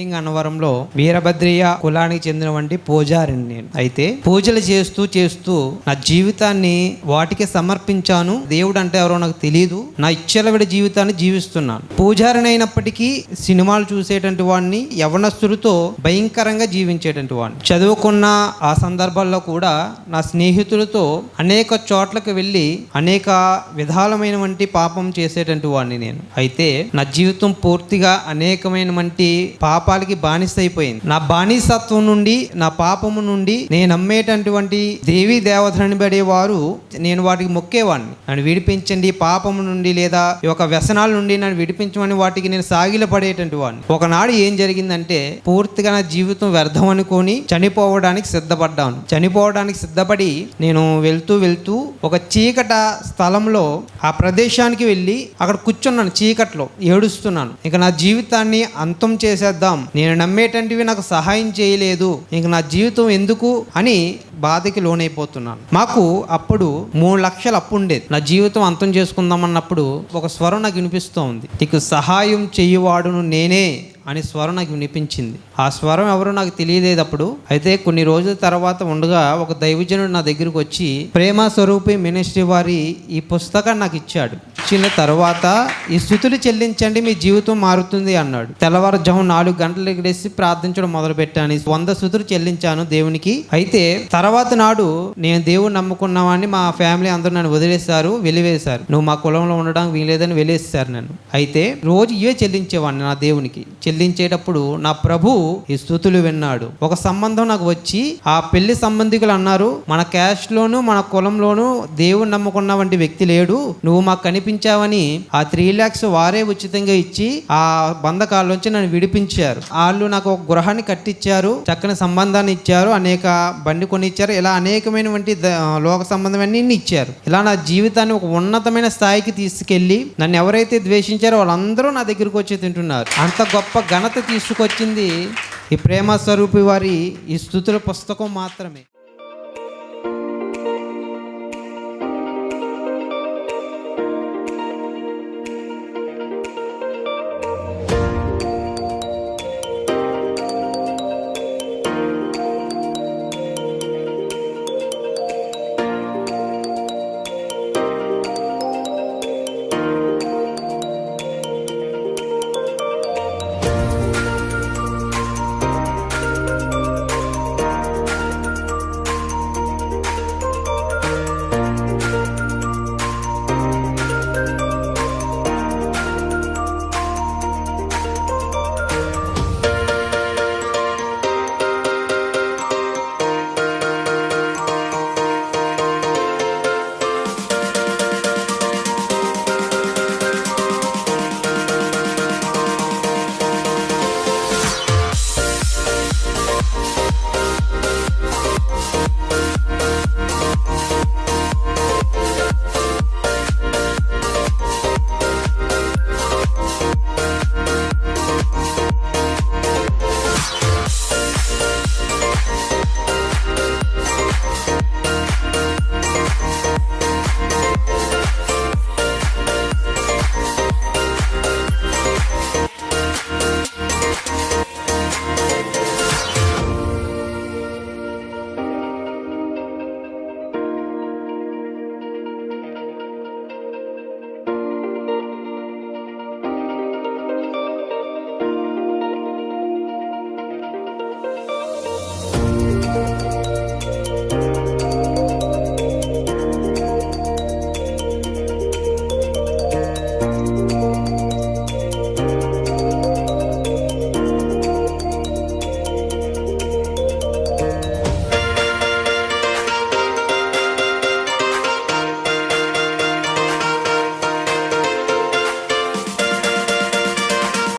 రెడ్డింగ్ అనవరంలో వీరభద్రయ్య కులానికి చెందినవంటి పూజారిని నేను. అయితే పూజలు చేస్తూ చేస్తూ నా జీవితాన్ని వాటికి సమర్పించాను. దేవుడు అంటే ఎవరో నాకు తెలియదు నా ఇచ్చలవిడ జీవితాన్ని జీవిస్తున్నాను. పూజారిని అయినప్పటికీ సినిమాలు చూసేటువంటి వాడిని యవనస్తులతో భయంకరంగా జీవించేటువంటి వాడిని. చదువుకున్న ఆ సందర్భాల్లో కూడా నా స్నేహితులతో అనేక చోట్లకు వెళ్ళి అనేక విధాలమైనటువంటి పాపం చేసేటువంటి వాడిని నేను. అయితే నా జీవితం పూర్తిగా అనేకమైన పాప పాపాలకి బానిస అయిపోయింది నా బానిసత్వం నుండి నా పాపము నుండి నేను నమ్మేటటువంటి దేవి దేవతలను పడేవారు నేను వాటికి మొక్కేవాడిని నన్ను విడిపించండి పాపము నుండి లేదా ఈ యొక్క వ్యసనాల నుండి నన్ను విడిపించమని వాటికి నేను సాగిల పడేటువంటి వాడిని ఒకనాడు ఏం జరిగిందంటే పూర్తిగా నా జీవితం వ్యర్థం అనుకొని చనిపోవడానికి సిద్ధపడ్డాను. చనిపోవడానికి సిద్ధపడి నేను వెళ్తూ వెళ్తూ ఒక చీకట స్థలంలో ఆ ప్రదేశానికి వెళ్ళి అక్కడ కూర్చున్నాను చీకట్లో ఏడుస్తున్నాను. ఇక నా జీవితాన్ని అంతం చేసేద్దాం నేను నమ్మేటంటివి నాకు సహాయం చేయలేదు. ఇంక నా జీవితం ఎందుకు అని బాధకి లోనైపోతున్నాను. మాకు అప్పుడు మూడు లక్షలు అప్పు ఉండేది. నా జీవితం అంతం చేసుకుందాం అన్నప్పుడు ఒక స్వరం నాకు వినిపిస్తూ ఉంది నీకు సహాయం చెయ్యవాడును నేనే. అని స్వరం నాకు వినిపించింది. ఆ స్వరం ఎవరో నాకు తెలియలేదు అప్పుడు అయితే కొన్ని రోజుల తర్వాత ఉండగా ఒక దైవజనుడు నా దగ్గరికి వచ్చి ప్రేమ స్వరూపి మినిస్ట్రీ వారి ఈ పుస్తకాన్ని నాకు ఇచ్చాడు. ఇచ్చిన తర్వాత ఈ స్థుతులు చెల్లించండి మీ జీవితం మారుతుంది అన్నాడు. తెల్లవారుజాము నాలుగు గంటలు లేసి ప్రార్థించడం మొదలు పెట్టాను వంద స్థుతులు చెల్లించాను దేవునికి. అయితే తర్వాత నాడు నేను దేవుడు నమ్ముకున్నామని మా ఫ్యామిలీ అందరూ నన్ను వదిలేశారు వెలివేశారు. నువ్వు మా కులంలో ఉండడానికి వీలేదని వెలివేశారు నన్ను. అయితే రోజు ఇవే చెల్లించేవాడిని నా దేవునికి. చెల్లించేటప్పుడు నా ప్రభు ఈ స్థుతులు విన్నాడు. ఒక సంబంధం నాకు వచ్చి ఆ పెళ్ళి సంబంధికులు అన్నారు మన క్యాస్ట్ లోను మన కులంలోను దేవుని నమ్ముకున్న వంటి వ్యక్తి లేడు. నువ్వు మాకు కనిపించావని ఆ త్రీ ల్యాక్స్ వారే ఉచితంగా ఇచ్చి ఆ బంధకాల్లోంచి నన్ను విడిపించారు. వాళ్ళు నాకు ఒక గృహాన్ని కట్టించారు చక్కని సంబంధాన్ని ఇచ్చారు అనేక బండి కొనిచ్చారు ఇలా అనేకమైనటువంటి వంటి లోక సంబంధమన్నీ ఇచ్చారు. ఇలా నా జీవితాన్ని ఒక ఉన్నతమైన స్థాయికి తీసుకెళ్ళి నన్ను ఎవరైతే ద్వేషించారో వాళ్ళందరూ నా దగ్గరికి వచ్చి తింటున్నారు. అంత గొప్ప గొప్ప ఘనత తీసుకొచ్చింది ఈ ప్రేమ స్వరూపి వారి ఈ స్థుతుల పుస్తకం మాత్రమే.